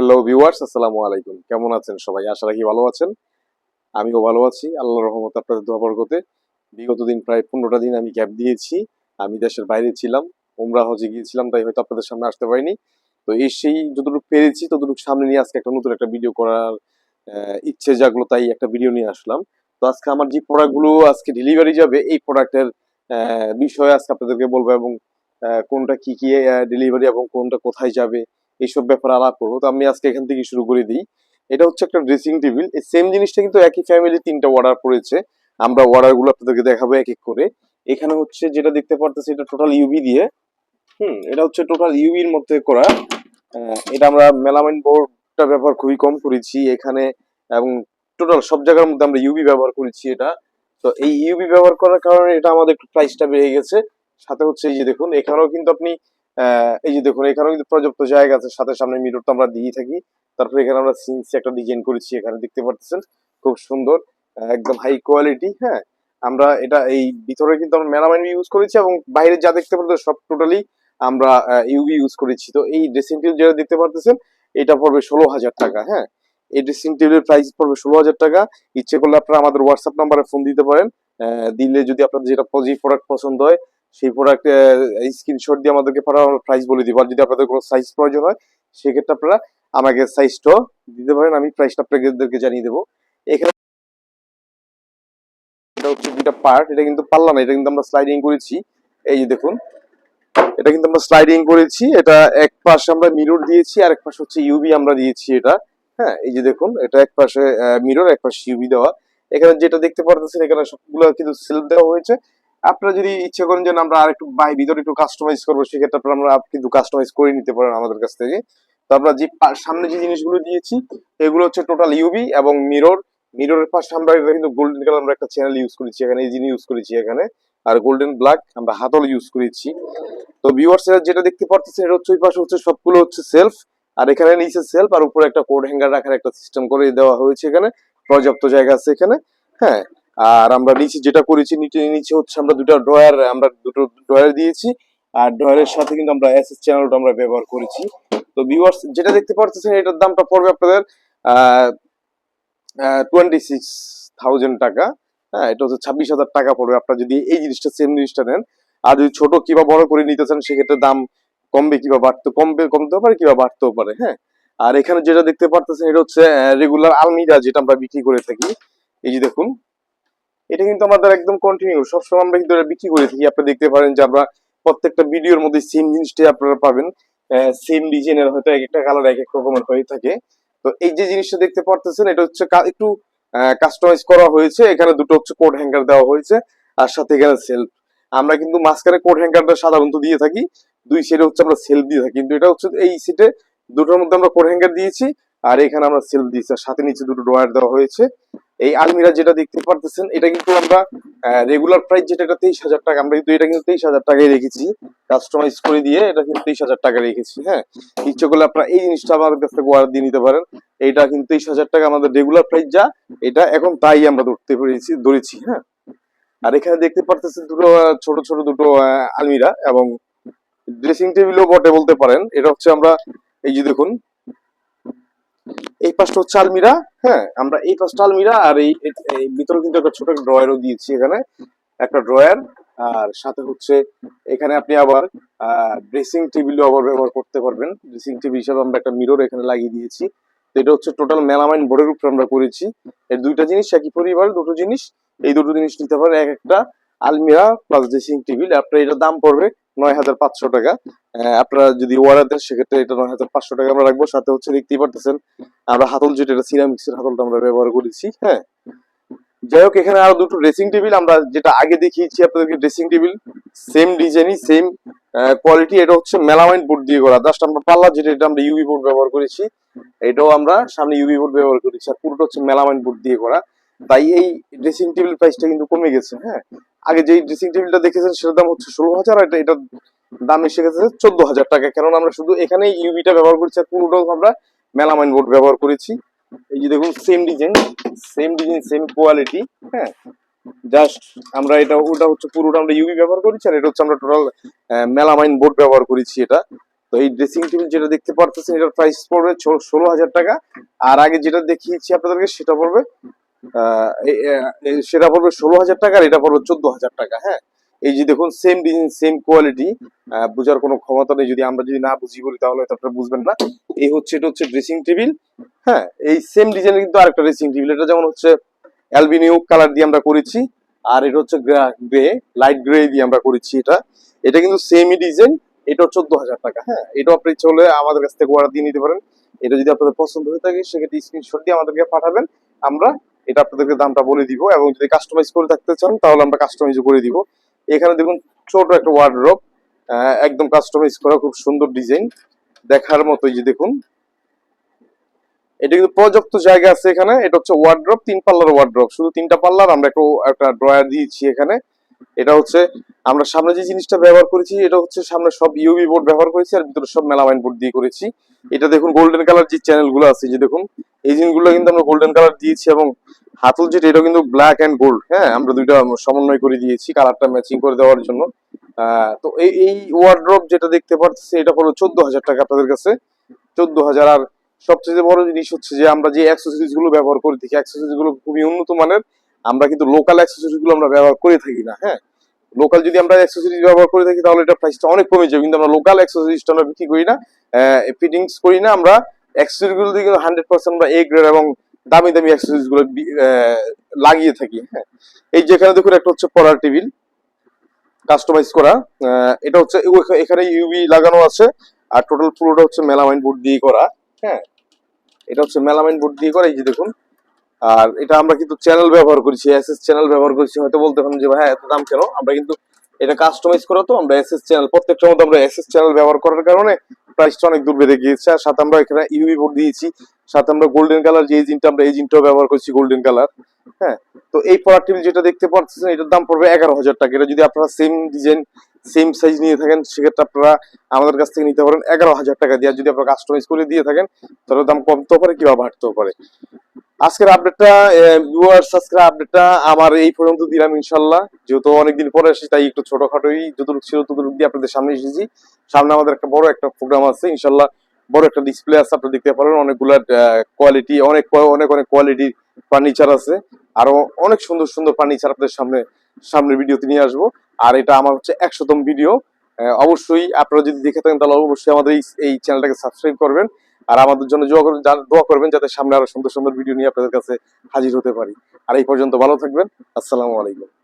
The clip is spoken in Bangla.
হ্যালো ভিউয়ার্স আসসালামু আলাইকুম। কেমন আছেন সবাই? আশা রাখি ভালো আছেন। আমিও ভালো আছি। আল্লাহর রহমত আপনাদের দোয়া বরকতে বিগত দিন প্রায় পনেরোটা দিন আমি গ্যাপ দিয়েছি। আমি দেশের বাইরে ছিলাম, উমরা হজে গিয়েছিলাম, তাই হয়তো আপনাদের সামনে আসতে পারিনি। তো এসেই যতটুকু পেরেছি, ততটুকু সামনে নিয়ে আজকে একটা নতুন একটা ভিডিও করার ইচ্ছে জাগলো, তাই একটা ভিডিও নিয়ে আসলাম। তো আজকে আমার যে প্রোডাক্টগুলো আজকে ডেলিভারি যাবে, এই প্রোডাক্টের বিষয়ে আজকে আপনাদেরকে বলব এবং কোনটা কি কি ডেলিভারি এবং কোনটা কোথায় যাবে এইসব ব্যাপারে আলাপ করব। তো আমি আজকে এখান থেকে শুরু করে দিই। এটা হচ্ছে একটা ড্রেসিং টেবিল এই সেম জিনিসটা কিন্তু একই ফ্যামিলি তিনটা অর্ডার পড়েছে। আমরা অর্ডারগুলো আপনাদেরকে দেখাবো এক এক করে। এখানে হচ্ছে যেটা দেখতে পারতেছি, এটা টোটাল ইউবি দিয়ে। হুম, এটা হচ্ছে টোটাল ইউবির মধ্যে করা। এটা আমরা মেলামাইন বোর্ডটা ব্যবহার খুবই কম করেছি এখানে। এবং টোটাল সব জায়গার মধ্যে আমরা ইউবি ব্যবহার করেছি এটা। তো এই ইউবি ব্যবহার করার কারণে এটা আমাদের একটু প্রাইসটা বেড়ে গেছে। সাথে হচ্ছে এই যে দেখুন, এখানেও কিন্তু আপনি এই যে দেখুন, এখানেও কিন্তু পর্যাপ্ত জায়গা আছে, সাথে সামনে মিরর তো আমরা দিয়ে থাকি। তারপরে এখানে আমরা সিনসি একটা ডিজাইন করেছি, এখানে দেখতে পাচ্ছেন খুব সুন্দর একদম হাই কোয়ালিটি হ্যাঁ? আমরা এটা এই ভিতরে কিন্তু আমরা মেলামাইন ইউজ করেছি এবং বাইরে যা দেখতে পাচ্ছেন সব টোটালি আমরা ইউবি ইউজ করেছি। তো এই ড্রেসিং টেবিল যেটা দেখতে পারতেছেন, এটা পড়বে ষোলো হাজার টাকা হ্যাঁ? এই ড্রেসিং টেবিলের প্রাইস পড়বে ষোলো হাজার টাকা। ইচ্ছে করলে আপনারা আমাদের হোয়াটসঅ্যাপ নাম্বারে ফোন দিতে পারেন দিলে যদি আপনাদের যেটা যে প্রোডাক্ট পছন্দ হয় সেই প্রোডাক্ট স্ক্রিনশট দিয়ে আমাদেরকে পাঠাও আমরা প্রাইস বলে দিব। আর যদি আপনাদের কোনো সাইজ প্রয়োজন হয়, সেক্ষেত্রে আপনারা আমাকে সাইজটাও দিতে পারেন, আমি প্রাইসটা আপনাদেরকে জানিয়ে দেবো। এখানে এটা হচ্ছে দুইটা পার্ট এটা কিন্তু পারলাম না, এটা কিন্তু আমরা স্লাইডিং করেছি। এই যে দেখুন, এটা কিন্তু আমরা স্লাইডিং করেছি। এটা এক পাশে আমরা মিরর দিয়েছি, আর এক পাশে হচ্ছে ইউবি আমরা দিয়েছি এটা। হ্যাঁ এই যে দেখুন, এটা এক পাশে মিরর এক পাশে ইউবি দেওয়া। এখানে যেটা দেখতে পারতেছেন, এখানে সবগুলো কিন্তু সেলফ দেওয়া হয়েছে। আপনারা যদি ইচ্ছে করেন যে আমরা আর একটু বাই ভিতরে একটু কাস্টমাইজ করব, সেক্ষেত্রে আপনারা আমরা কিন্তু কাস্টমাইজ করে নিতে পারেন আমাদের কাছ থেকে। তো আমরা যে সামনে যে জিনিসগুলো দিয়েছি, এগুলো হচ্ছে টোটাল ইউবি এবং মিরর মিররের পাশে আমরা কিন্তু গোল্ডেন কালার আমরা একটা চ্যানেল ইউজ করেছি এখানে, এই জিনিস ইউজ করেছি এখানে। আর গোল্ডেন ব্ল্যাক আমরা হাতল ইউজ করেছি। তো ভিউয়ার্স যেটা দেখতে পারতেছেন এটা হচ্ছে ওই পাশে হচ্ছে সবগুলো হচ্ছে সেলফ আর এখানে নিচে সেলফ আর উপরে একটা কোড হ্যাঙ্গার রাখার একটা সিস্টেম করে দেওয়া হয়েছে এখানে। পর্যাপ্ত জায়গা আছে এখানে। হ্যাঁ আর আমরা নিচে যেটা করেছি, নিচে নিচে হচ্ছে আমরা দুটো ড্রয়ার, আমরা দুটো ড্রয়ার দিয়েছি। আর ড্রয়ারের সাথে কিন্তু আমরা এসএস চ্যানেলটা আমরা ব্যবহার করেছি। তো ভিউয়ার্স যেটা দেখতে পারতেছেন, এটার দামটা পড়বে আপনাদের টোয়েন্টি সিক্স থাউজেন্ড টাকা। হ্যাঁ এটা হচ্ছে ছাব্বিশ হাজার টাকা পড়বে। আপনারা যদি এই জিনিসটা সেম জিনিসটা নেন, আর যদি ছোট কিবা বড় করে নিতে চান, সেক্ষেত্রে দাম কমবে কিংবা বাড়তে, কমবে, কমতেও পারে, কিংবা বাড়তেও পারে হ্যাঁ। আর এখানে যেটা দেখতে পারতেছেন, এটা হচ্ছে রেগুলার আলমিরা যেটা আমরা বিক্রি করে থাকি। এই যে দেখুন এটা কিন্তু আমাদের একদম কন্টিনিউ সবসময় আমরা কিন্তু বিক্রি করে থাকি। আপনি দেখতে পারেন যে আমরা প্রত্যেকটা ভিডিওর মধ্যে সেম জিনিসটাই আপনারা পাবেন। সেম ডিজাইনের হয়তো এক একটা কালার এক এক রকমের হয়ে থাকে। তো এই যে জিনিসটা দেখতে পারতেছেন, এটা হচ্ছে একটু কাস্টমাইজ করা হয়েছে। এখানে দুটো হচ্ছে কোড হ্যাঙ্গার দেওয়া হয়েছে। আর সাথে এখানে সেলফ আমরা কিন্তু মাঝখানে কোড হ্যাঙ্গারটা সাধারণত দিয়ে থাকি। দুই সাইডে হচ্ছে আমরা সেলফ দিয়ে থাকি। কিন্তু এটা হচ্ছে এই সিটে দুটোর মধ্যে আমরা কোড হ্যাঙ্গার দিয়েছি। আর এখানে আমরা সেলফ দিয়েছি। আর সাথে নিচে দুটো ড্রয়ার দেওয়া হয়েছে। এই আলমিরা যেটা দেখতে পারতেছেন, এটা কিন্তু আমরা রেগুলার প্রাইস যেটা, এটা তেইশ হাজার টাকা, আমরা কিন্তু এটা কিন্তু তেইশ হাজার টাকায় রেখেছি। কাস্টমাইজ করে দিয়ে এটা কিন্তু তেইশ হাজার টাকা রেখেছি হ্যাঁ? ইচ্ছে করলে আপনারা এই জিনিসটা আমাদের কাছ থেকে অর্ডার দিয়ে নিতে পারেন। এইটা কিন্তু তেইশ হাজার টাকা আমাদের রেগুলার প্রাইস যা, এটা এখন তাই আমরা ধরতে পেরেছি, ধরেছি হ্যাঁ? আর এখানে দেখতে পারতেছেন দুটো ছোট ছোট দুটো আলমিরা এবং ড্রেসিং টেবিলও বটে বলতে পারেন। এটা হচ্ছে আমরা, এই যে দেখুন এই পাশটা হচ্ছে আলমিরা হ্যাঁ আমরা এই পাশটা আলমিরা আর এই ভিতরে কিন্তু একটা ছোট একটা ড্রয়ারও দিয়েছি এখানে, একটা ড্রয়ার আর সাথে হচ্ছে এখানে আপনি আবার ড্রেসিং টেবিলও আবার ব্যবহার করতে পারবেন। ড্রেসিং টেবিল হিসাবে আমরা একটা মিরর এখানে লাগিয়ে দিয়েছি। তো এটা হচ্ছে টোটাল মেলামাইন বোর্ডের উপরে আমরা করেছি। এই দুইটা জিনিস একই পরিবার, দুটো জিনিস, এই দুটো জিনিস নিতে পারেন, এক একটা আলমিরা প্লাস ড্রেসিং টেবিল আপনার এটার দাম পড়বে নয় হাজার পাঁচশো টাকা। আপনারা যদি অর্ডার দেন, সেক্ষেত্রে এটা নয় হাজার পাঁচশো টাকা আমরা রাখব। সাথে হচ্ছে দেখতেই পারতেছেন, আমরা হাতল যেটা, এটা সিরামিক্সের হাতলটা আমরা ব্যবহার করেছি হ্যাঁ। যাই হোক, এখানে আরও দুটো ড্রেসিং টেবিল আমরা যেটা আগে দেখিয়েছি আপনাদেরকে ড্রেসিং টেবিল সেম ডিজাইনই সেম কোয়ালিটি এটা হচ্ছে মেলামাইন বোর্ড দিয়ে করা। জাস্ট আমরা পাল্লা যেটা, এটা আমরা ইউভি বোর্ড ব্যবহার করেছি, এটাও আমরা সামনে ইউভি বোর্ড ব্যবহার করেছি, আর পুরোটা হচ্ছে মেলামাইন বোর্ড দিয়ে করা। তাই এই ড্রেসিং টেবিল প্রাইসটা কিন্তু কমে গেছে হ্যাঁ? আগে যেই ড্রেসিং টেবিলটা দেখেছেন সেটার দাম হচ্ছে ষোলো হাজার আর এটা, এটার দাম এসে গেছে চোদ্দ হাজার টাকা। কারণ আমরা শুধু এখানে ইউভিটা ব্যবহার করেছি আর পুরোটাও আমরা মেলামাইন বোর্ড ব্যবহার করেছি। এই যে দেখুন same design same design same quality হ্যাঁ? জাস্ট আমরা এটা, ওটা হচ্ছে পুরোটা আমরা ইউভি ব্যবহার করেছি আর এটা হচ্ছে আমরা টোটাল মেলামাইন বোর্ড ব্যবহার করেছি এটা। তো এই ড্রেসিং টেবিল যেটা দেখতে পারতেছেন, এটার প্রাইস পড়বে ষোলো হাজার টাকা। আর আগে যেটা দেখিয়েছি আপনাদেরকে, সেটা পড়বে সেটা পড়বে ষোলো হাজার টাকা আর এটা পড়বে চোদ্দ হাজার টাকা হ্যাঁ? এই যে দেখুন সেম ডিজাইন সেম কোয়ালিটি বোঝার কোনো ক্ষমতা নেই। যদি আমরা যদি না বুঝি বলি, তাহলে আপনারা বুঝবেন না। এই হচ্ছে, এটা হচ্ছে ড্রেসিং টেবিল হ্যাঁ? এই সেম ডিজাইনের কিন্তু আরেকটা ড্রেসিং টেবিল এটা যেমন হচ্ছে অ্যালবিনিউ কালার দিয়ে আমরা করেছি, আর এটা হচ্ছে গ্রে লাইট গ্রে দিয়ে আমরা করেছি এটা। এটা কিন্তু সেমই ডিজাইন এটা চোদ্দ হাজার টাকা হ্যাঁ? এটা আপনি চলে আমাদের কাছ থেকে অর্ডার দিয়ে নিতে পারেন। এটা যদি আপনাদের পছন্দ হয়ে থাকে, সেক্ষেত্রে স্ক্রিনশট দিয়ে আমাদেরকে পাঠাবেন। আমরা এটা আপনাদেরকে দামটা বলে দিব এবং যদি কাস্টমাইজ করে থাকতে চান, তাহলে আমরা কাস্টমাইজ করে দিব। এখানে দেখুন, ছোট একটা ওয়ার্ড্রপ একদম কাস্টমাইজ করা খুব সুন্দর ডিজাইন দেখার মতো যে দেখুন। এটা কিন্তু পর্যাপ্ত জায়গা আছে এখানে, এটা হচ্ছে ওয়ার্ড্রপ তিন পাল্লার ওয়ার্ড্রপ শুধু তিনটা পাল্লার, আমরা একটু একটা ড্রয়ার দিয়েছি এখানে। এটা হচ্ছে, আমরা সামনে যে জিনিসটা ব্যবহার করেছি, এটা হচ্ছে সামনে সব ইউবি বোর্ড ব্যবহার করেছি, আর ভিতরে সব মেলামাইন বোর্ড দিয়ে করেছি। এটা দেখুন গোল্ডেন কালার যে চ্যানেলগুলো আছে যে দেখুন এই জিনিসগুলো কিন্তু আমরা গোল্ডেন কালার দিয়েছি এবং হাতল যেটা এটা কিন্তু ব্ল্যাক অ্যান্ড গোল্ড হ্যাঁ? আমরা দুইটা সমন্বয় করে দিয়েছি কালারটা ম্যাচিং করে দেওয়ার জন্য। তো এই এই ওয়ার্ড্রপ যেটা দেখতে পাচ্ছি এটা হলো চোদ্দ হাজার টাকা আপনাদের কাছে। চোদ্দ হাজার আর সবচেয়ে বড় জিনিস হচ্ছে যে, আমরা যে অ্যাক্সেসরিজগুলো ব্যবহার করে থাকি অ্যাক্সেসরিজগুলো খুবই উন্নত মানের, আমরা কিন্তু লোকাল অ্যাক্সেসরিজগুলো আমরা ব্যবহার করে থাকি না হ্যাঁ? লোকাল যদি আমরা অ্যাক্সেসরিজ ব্যবহার করে থাকি, তাহলে এটা প্রাইসটা অনেক কমে যাবে। কিন্তু আমরা লোকাল অ্যাক্সেসরিজটা আমরা বিক্রি করি না ফিটিংস করি না, আমরা অ্যাক্সেসরিজগুলো দিয়ে হান্ড্রেড পার্সেন্ট আমরা এ গ্রেড এবং দামি দামি অ্যাক্সেসরিজগুলো লাগিয়ে থাকি হ্যাঁ। এই যেখানে দেখুন, একটা হচ্ছে পড়ার টেবিল কাস্টমাইজ করা এটা হচ্ছে এখানে ইউবি লাগানো আছে, আর টোটাল পুরোটা হচ্ছে মেলামাইন বোর্ড দিয়ে করা হ্যাঁ। এটা হচ্ছে মেলামাইন বোর্ড দিয়ে করা, এই যে দেখুন। আর এটা আমরা কিন্তু চ্যানেল ব্যবহার করেছি এসএস চ্যানেল ব্যবহার করেছি, হয়তো বলতে পারেন যে, ভাই, এত দাম কেন? আমরা কিন্তু এটা কাস্টমাইজ করা তো, আমরা এসএস চ্যানেল প্রত্যেকটার মধ্যে আমরা এসএস চ্যানেল ব্যবহার করার কারণে প্রাইসটা অনেক দূর বেড়ে গিয়েছে। আর সাথে আমরা এখানে ইউবি বোর্ড দিয়েছি। সাথে আমরা গোল্ডেন কালার যে এজিনটা আমরা এজিনটাও ব্যবহার করছি গোল্ডেন কালার হ্যাঁ? তো এই প্রোডাক্ট টেবিল যেটা দেখতে পাচ্ছেন, এটার দাম পড়বে এগারো হাজার টাকা। এটা যদি আপনারা সেম ডিজাইন সেম সাইজ নিয়ে থাকেন, সেক্ষেত্রে আপনারা আমাদের কাছ থেকে নিতে পারেন এগারো হাজার টাকা দিয়ে। যদি আপনারা কাস্টমাইজ করে দিয়ে থাকেন, তাহলে দাম কমতেও পারে কিংবা বাড়তেও পারে। আজকের আপডেটটা ভিউয়ার্স আজকের আপডেটটা আমার এই পর্যন্ত দিলাম ইনশাল্লাহ যেহেতু অনেকদিন পরে এসেছি তাই একটু ছোটখাটোই, যতটুকু ছিল ততটুকু দিয়ে আপনাদের সামনে এসেছি। সামনে আমাদের একটা বড় একটা প্রোগ্রাম আছে ইনশাল্লাহ বড় একটা ডিসপ্লে আছে, আপনারা দেখতে পারেন অনেকগুলা কোয়ালিটি অনেক অনেক অনেক কোয়ালিটির ফার্নিচার আছে। আরও অনেক সুন্দর সুন্দর ফার্নিচার আপনাদের সামনে, সামনের ভিডিওতে নিয়ে আসব। আর এটা আমার হচ্ছে একশোতম ভিডিও অবশ্যই আপনারা যদি দেখে থাকেন, তাহলে অবশ্যই আমাদের এই চ্যানেলটাকে সাবস্ক্রাইব করবেন। আর আমাদের জন্য দোয়া করবেন যাতে সামনে আরও সুন্দর সুন্দর ভিডিও নিয়ে আপনাদের কাছে হাজির হতে পারি। আর এই পর্যন্ত ভালো থাকবেন। আসসালামু আলাইকুম।